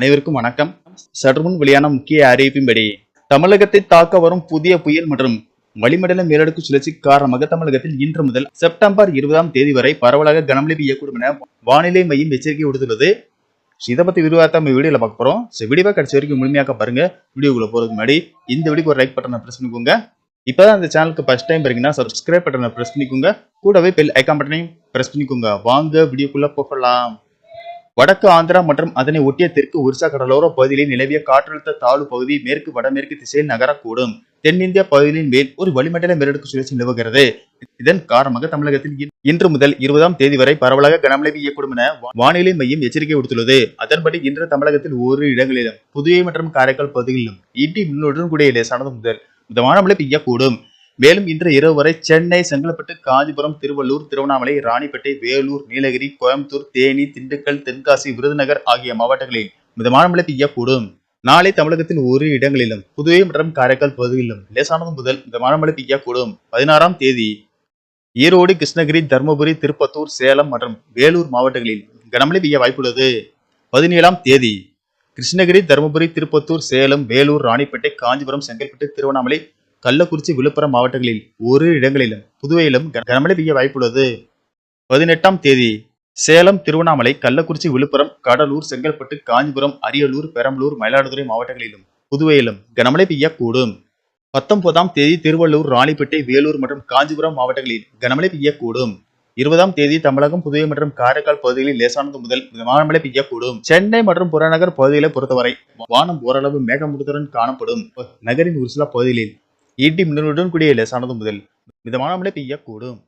அனைவருக்கும் வணக்கம். சற்றுமுன் வெளியான முக்கிய அறிவிப்பின்படி தமிழகத்தை தாக்க வரும் புதிய புயல் மற்றும் வளிமண்டல மேலடுக்கு சுழற்சி காரணமாக தமிழகத்தில் இன்று முதல் செப்டம்பர் இருபதாம் தேதி வரை பரவலாக கனமழை பெய்யக்கூடும் என வானிலை மையம் எச்சரிக்கை விடுத்துள்ளது. இதை பத்தி விரிவாக நம்ம வீடியோல பார்க்க போறோம். ஸோ வீடியோவை கடைசி வரைக்கும் முழுமையாக பாருங்க. வீடியோக்குள்ள போறதுக்கு முன்னாடி இந்த வீடியோக்கு ஒரு லைக் பட்டனை பிரஸ் பண்ணிக்கோங்க. இப்பதான் இந்த சேனலுக்கு ஃபர்ஸ்ட் டைம் பாருங்கன்னா சப்ஸ்கிரைப் பட்டனை பிரஸ் பண்ணிக்கோங்க. கூடவே பெல் ஐக்கான் பட்டனையும் பிரஸ் பண்ணிக்கோங்க. வாங்க வீடியோக்குள்ள போகலாம். வடக்கு ஆந்திரா மற்றும் அதனை ஒட்டிய தெற்கு ஒரிசா கடலோர பகுதிகளில் நிலவிய காற்றழுத்த தாழ்வு பகுதி மேற்கு வடமேற்கு திசையில் நகரக்கூடும். தென்னிந்திய பகுதிகளின் மேல் ஒரு வளிமண்டல மேலடுக்கு சுழற்சி நிலவுகிறது. இதன் காரணமாக தமிழகத்தில் இன்று முதல் இருபதாம் தேதி வரை பரவலாக கனமழை பெய்யக்கூடும் என வானிலை மையம் எச்சரிக்கை விடுத்துள்ளது. அதன்படி இன்று தமிழகத்தில் ஓரிரு இடங்களிலும் புதுவை மற்றும் காரைக்கால் பகுதிகளிலும் இடி மின்னலுடன் கூடிய லேசானது முதல் மிதமான மழை பெய்யக்கூடும். மேலும் இன்று இரவு வரை சென்னை செங்கல்பட்டு காஞ்சிபுரம் திருவள்ளூர் திருவண்ணாமலை ராணிப்பேட்டை வேலூர் நீலகிரி கோயம்புத்தூர் தேனி திண்டுக்கல் தென்காசி விருதுநகர் ஆகிய மாவட்டங்களில் மிதமான மழை பெய்யக்கூடும் நாளை தமிழகத்தில் ஒரு இடங்களிலும் புதுவை மற்றும் காரைக்கால் பகுதிகளிலும் லேசானது முதல் மிதமான மழை பெய்யக்கூடும் பதினாறாம் தேதி ஈரோடு கிருஷ்ணகிரி தருமபுரி திருப்பத்தூர் சேலம் மற்றும் வேலூர் மாவட்டங்களில் கனமழை பெய்ய வாய்ப்புள்ளது. பதினேழாம் தேதி கிருஷ்ணகிரி தருமபுரி திருப்பத்தூர் சேலம் வேலூர் ராணிப்பேட்டை காஞ்சிபுரம் செங்கல்பட்டு திருவண்ணாமலை கள்ளக்குறிச்சி விழுப்புரம் மாவட்டங்களில் ஒரு இடங்களிலும் புதுவையிலும் கனமழை பெய்ய வாய்ப்புள்ளது. பதினெட்டாம் தேதி சேலம் திருவண்ணாமலை கள்ளக்குறிச்சி விழுப்புரம் கடலூர் செங்கல்பட்டு காஞ்சிபுரம் அரியலூர் பெரம்பலூர் மயிலாடுதுறை மாவட்டங்களிலும் புதுவையிலும் கனமழை பெய்யக்கூடும். பத்தொன்பதாம் தேதி திருவள்ளூர் ராணிப்பேட்டை வேலூர் மற்றும் காஞ்சிபுரம் மாவட்டங்களில் கனமழை பெய்யக்கூடும். இருபதாம் தேதி தமிழகம் புதுவை மற்றும் காரைக்கால் பகுதிகளில் லேசானது முதல் மிதமான மழை பெய்யக்கூடும். சென்னை மற்றும் புறநகர் பகுதிகளை பொறுத்தவரை வானம் ஓரளவு மேகமூட்டத்துடன் காணப்படும். நகரின் ஒரு சில பகுதிகளில் ஈட்டி மின்னலுடன் கூடிய லேசானது முதல் மிதமான மழை பெய்யக்கூடும்.